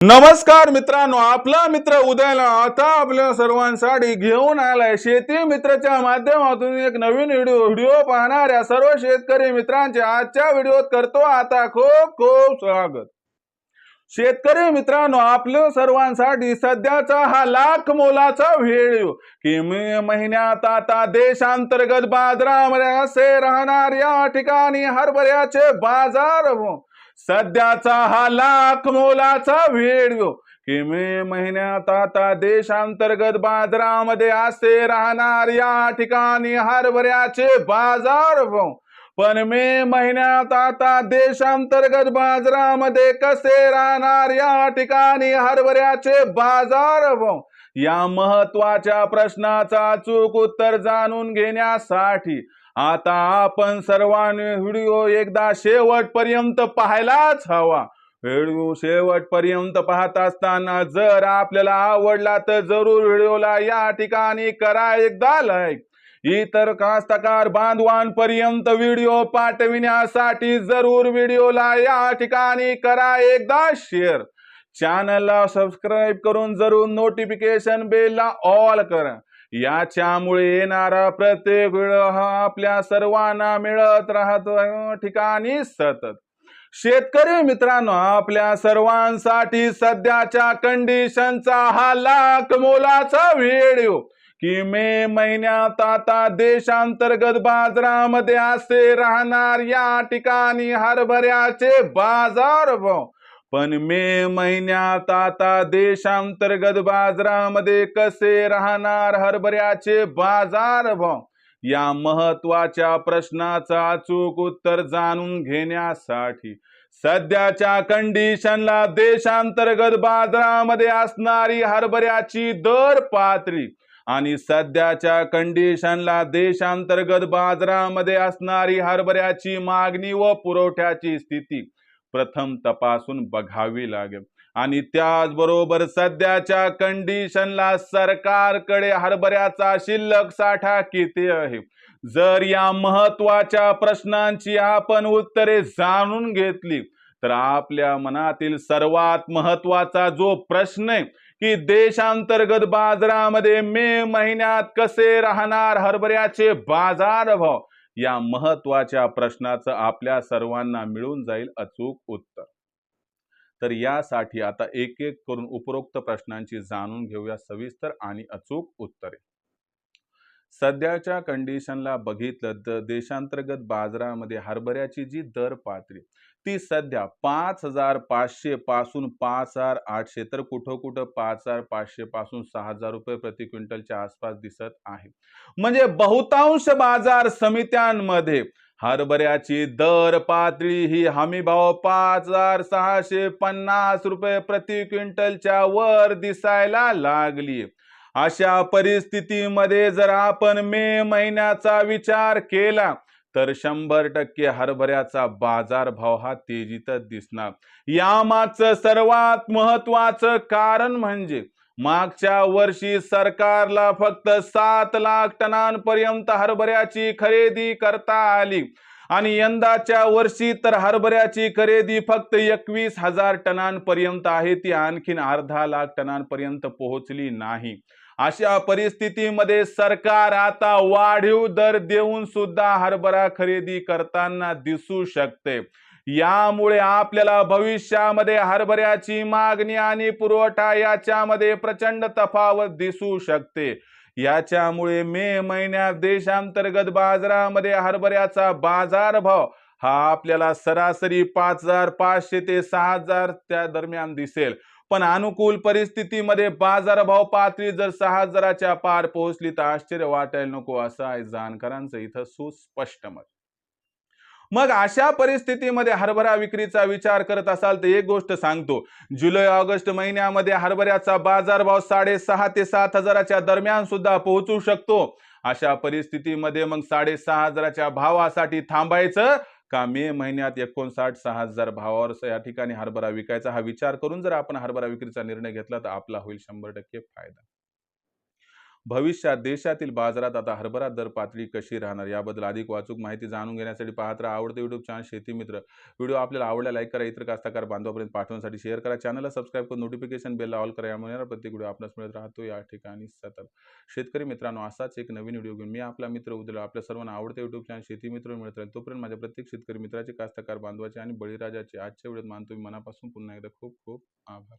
नमस्कार मित्रांनो आपला मित्र उदयला आता आपल्या सर्वांसाठी घेऊन आलाय. शेती मित्राच्या माध्यमातून एक नवीन व्हिडिओ व्हिडिओ पाहणाऱ्या सर्व शेतकरी मित्रांचे आजच्या व्हिडिओत करतो आता खूप खूप स्वागत. शेतकरी मित्रांनो आपल्या सर्वांसाठी सध्याचा हा लाख मोलाचा व्हिडिओ कि महिन्यात आता देशांतर्गत बाजारामध्ये असे राहणार या ठिकाणी हरभऱ्याचे बाजार सध्याचा हा लाख मोलाचा व्हिडिओ कि मे महिन्यात आता देशांतर्गत बाजारामध्ये असे राहणार या ठिकाणी हरभऱ्याचे बाजार पण मे महिन्यात आता देशांतर्गत बाजारामध्ये कसे राहणार या ठिकाणी हरभऱ्याचे बाजार या महत्त्वाच्या प्रश्नाचा चूक उत्तर जाणून घेण्यासाठी आता आपण सर्वांनी व्हिडिओ एकदा शेवटपर्यंत पाहायलाच हवा. व्हिडिओ शेवटपर्यंत पाहत असताना जर आपल्याला आवडला तर जरूर व्हिडिओला या ठिकाणी करा एकदा लाईक इतर कास्तकार बांधवांपर्यंत व्हिडिओ पाठविण्यासाठी जरूर व्हिडिओला या ठिकाणी करा एकदा शेअर चॅनलला सबस्क्राईब करून जरूर नोटिफिकेशन बेलला ऑल करा. याच्यामुळे येणारा प्रत्येक वेळ हा आपल्या सर्वांना मिळत राहतो. ठिकाणी सतत. शेतकरी मित्रांनो आपल्या सर्वांसाठी सध्याच्या कंडिशनचा हा लाख मोलाचा व्हिडिओ की मे महिन्यात आता देशांतर्गत बाजारामध्ये असे राहणार या ठिकाणी हरभऱ्याचे बाजार भाव पण मे महिन्यात आता देशांतर्गत बाजारामध्ये कसे राहणार हरभऱ्याचे बाजार भाव? या महत्त्वाच्या प्रश्नाचा अचूक उत्तर जाणून घेण्यासाठी सध्याच्या कंडिशनला देशांतर्गत बाजारामध्ये असणारी हरभऱ्याची दर पातळी आणि सध्याच्या कंडिशनला देशांतर्गत बाजारामध्ये असणारी हरभऱ्याची मागणी व पुरवठ्याची स्थिती प्रथम तपासून बघावी लागेल. आणि त्याचबरोबर सध्याच्या कंडिशनला सरकारकडे हरभऱ्याचा शिल्लक साठा किती आहे? जर या महत्त्वाच्या प्रश्नांची आपण उत्तरे जाणून घेतली तर आपल्या मनातील सर्वात महत्त्वाचा जो प्रश्न आहे की देशांतर्गत बाजारामध्ये मे महिन्यात कसे राहणार हरभऱ्याचे बाजार भाव या महत्त्वाच्या प्रश्नाचं आपल्या सर्वांना मिळून जाईल अचूक उत्तर. तर यासाठी आता एक एक करून उपरोक्त प्रश्नांची जाणून घेऊया सविस्तर आणि अचूक उत्तरे. सध्याच्या कंडिशनला बघितलं तर देशांतर्गत बाजारामध्ये हरभऱ्याची जी दर पातळी ती सध्या पाच हजार पाचशे पासून पाच हजार आठशे तर कुठं कुठं पाच हजार पाचशे पासून सहा हजार रुपये प्रति क्विंटलच्या आसपास दिसत आहे. म्हणजे बहुतांश बाजार समित्यांमध्ये हरभऱ्याची दर पातळी ही हमी भाव पाच हजार सहाशे पन्नास रुपये प्रति क्विंटलच्या वर दिसायला लागली. अशा परिस्थितीमध्ये जर आपण मे महिन्याचा विचार केला तर शंभर टक्के हरभऱ्याचा बाजार भाव हा तेजीतच दिसणार. यामागचं सर्वात महत्वाचं कारण म्हणजे मागच्या वर्षी सरकारला फक्त सात लाख टनांपर्यंत हरभऱ्याची खरेदी करता आली. आणि यंदाच्या वर्षी तर हरभऱ्याची खरेदी फक्त एकवीस हजार टनांपर्यंत आहे. ती आणखीन अर्धा लाख टनांपर्यंत पोहोचली नाही. अशा परिस्थितीमध्ये सरकार आता वाढीव दर देऊन सुद्धा हरभरा खरेदी करताना दिसू शकते. यामुळे आपल्याला भविष्यामध्ये हरभऱ्याची मागणी आणि पुरवठा याच्यामध्ये प्रचंड तफावत दिसू शकते. याच्यामुळे मे महिन्यात देशांतर्गत बाजारामध्ये हरभऱ्याचा बाजारभाव हा आपल्याला सरासरी पाच हजार पाचशे ते सहा हजार त्या दरम्यान दिसेल. पण अनुकूल परिस्थितीमध्ये बाजारभाव पातळी जर सहा हजाराच्या पार पोहोचली तर आश्चर्य वाटायला नको असं आहे जानकरांचं इथं सुस्पष्ट मत. मग अशा परिस्थितीमध्ये हरभरा विक्रीचा विचार करत असाल तर एक गोष्ट सांगतो. जुलै ऑगस्ट महिन्यामध्ये हरभऱ्याचा बाजारभाव साडेसहा ते सात हजाराच्या दरम्यान सुद्धा पोहोचू शकतो. अशा परिस्थितीमध्ये मग साडेसहा हजाराच्या भावासाठी थांबायचं का? मे महिन्यात एकोणसाठ सहा हजार भावावर या ठिकाणी हरभरा विकायचा हा विचार करून जर आपण हरभरा विक्रीचा निर्णय घेतला तर आपला होईल शंभर टक्के फायदा. भविष्यात देशातील बाजारात आता हरभरा दर पातळी कशी राहणार याबद्दल अधिक वाचूक माहिती जाणून घेण्यासाठी पाहत राहा. आवडते युट्यूब चॅनल शेती मित्र. व्हिडिओ आपल्याला आवडला लाईक करा. इतर कास्तकार बांधवापर्यंत पाठवण्यासाठी शेअर करा. चॅनलला सबस्क्राईब करून नोटिफिकेशन बेलला ऑल करा. यामुळे प्रत्येक व्हिडिओ आपल्यास मिळत राहतो. या ठिकाणी सतत. शेतकरी मित्रांनो असाच एक नवीन व्हिडिओ घेऊन मी आपला मित्र उद्या आपल्या सर्वांना आवडते युट्यूब चॅनल शेती मित्र मिळत राहील. तोपर्यंत माझ्या प्रत्येक शेतकरी मित्राचे कास्तकार बांधवाचे आणि बळीराजाचे आजच्या व्हिडिओत मानतो मी मनापासून पुन्हा एकदा खूप खूप आभार.